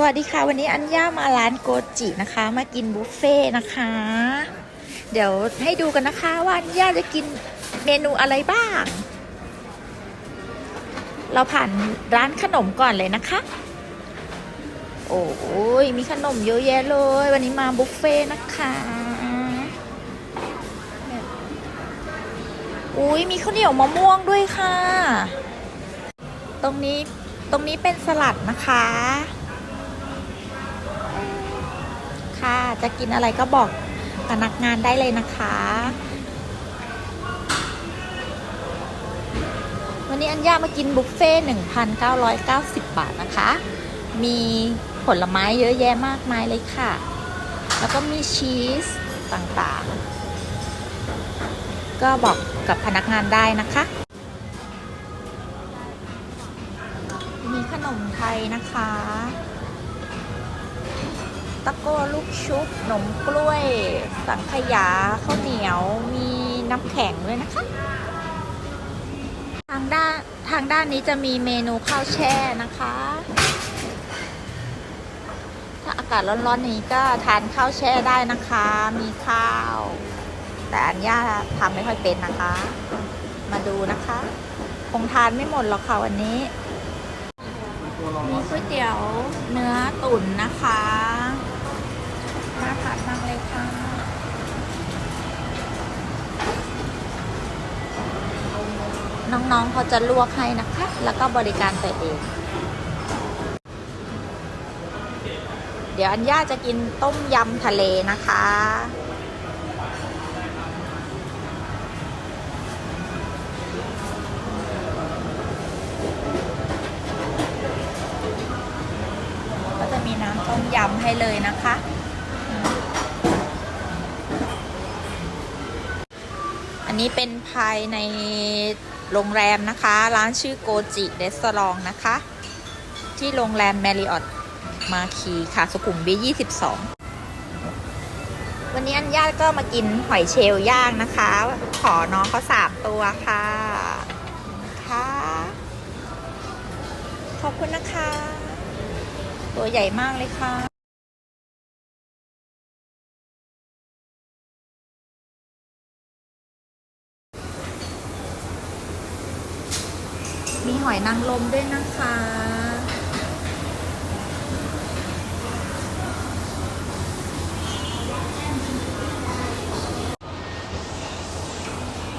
สวัสดีค่ะ วันนี้อัญญามาร้านโกจินะคะ มากินบุฟเฟ่ต์นะคะ เดี๋ยวให้ดูกันนะคะว่าอัญญาจะกินเมนูอะไรบ้าง เราผ่านร้านขนมก่อนเลยนะคะ โอ้ยมีขนมเยอะแยะเลย วันนี้มาบุฟเฟ่ต์นะคะอุ้ยมีข้าวเหนียวมะม่วงด้วยค่ะ ตรงนี้ตรงนี้เป็นสลัดนะคะ ค่ะ จะกินอะไรก็บอกพนักงานได้เลยนะคะ วันนี้อัญญามากินบุฟเฟ่1,990 บาทนะคะ มีผลไม้เยอะแยะมากมายเลยค่ะ แล้วก็มีชีสต่างๆ ก็บอกกับพนักงานได้นะคะ มีขนมไทยนะคะ ตะโก้ลูกชุบขนมกล้วย สังขยาข้าวเหนียวมีน้ำแข็งด้วยนะคะ ทางด้านทางด้านนี้จะมีเมนูข้าวแช่นะคะ ถ้าอากาศร้อนๆนี้ก็ทานข้าวแช่ได้นะคะ มีข้าว แต่อันย่าทำไม่ค่อยเป็นนะคะ มาดูนะคะ คงทานไม่หมดหรอกค่ะวันนี้มีก๋วยเตี๋ยวเนื้อตุ๋นนะคะ น่าทานมากเลยค่ะ น้องๆเขาจะลวกให้นะคะ แล้วก็บริการตัวเอง เดี๋ยวอัญญาจะกินต้มยำทะเลนะคะ ก็จะมีน้ำต้มยำให้เลยนะคะอันนี้เป็นภายใน โรงแรมนะคะ ร้านชื่อโกจิเดสซองนะคะ ที่โรงแรมแมริออตมาคีค่ะ สุขุมวิท22 วันนี้อันญาติก็มากินหอยเชลล์ย่างนะคะ ขอน้องเขาสามตัวค่ะ ค่ะ ขอบคุณนะคะ ตัวใหญ่มากเลยค่ะ มีหอยนางรมด้วยนะคะ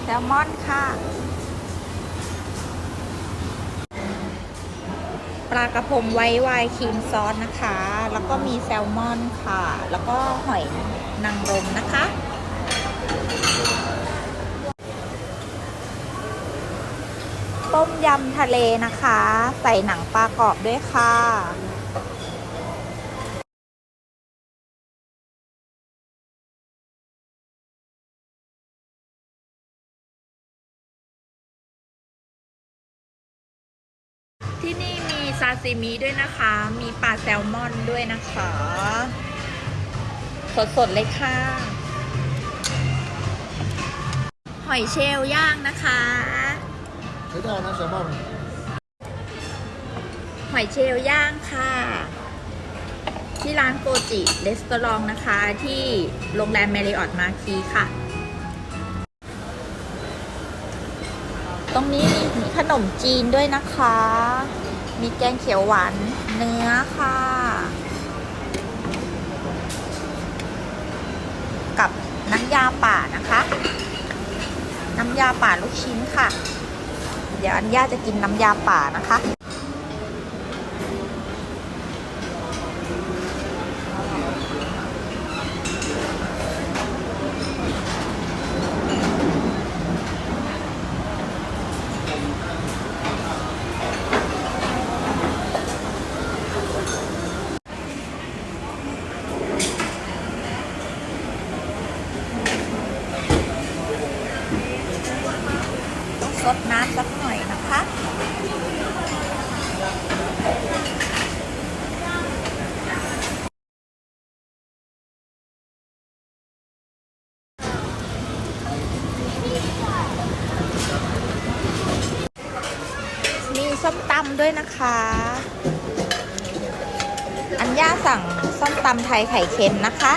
แซลมอนค่ะ ปลากระพงไว้ไวครีมซอสนะคะ แล้วก็มีแซลมอนค่ะ แล้วก็หอยนางรมนะคะ ต้มยำทะเลนะคะ ใส่หนังปลากรอบด้วยค่ะที่นี่มีซาซิมิด้วยนะคะ มีปลาแซลมอนด้วยนะคะ สดๆเลยค่ะ หอยเชลล์ย่างนะคะ ใช้ได้นะแซลมอนหอยเชลล์ย่างค่ะ ที่ร้านโกจิเรสตอรองนะคะ ที่โรงแรมเมริออตมาคีค่ะ ตรงนี้มีขนมจีนด้วยนะคะ มีแกงเขียวหวานเนื้อค่ะ กับน้ำยาป่านะคะ น้ำยาป่าลูกชิ้นค่ะ เดี๋ยวอันย่าจะกินน้ำยาป่านะคะ ดน้ำสักหน่อยนะคะมีส้มตำด้วยนะคะ อัญย่าสั่งส้มตำไทยไข่เค็มนะคะ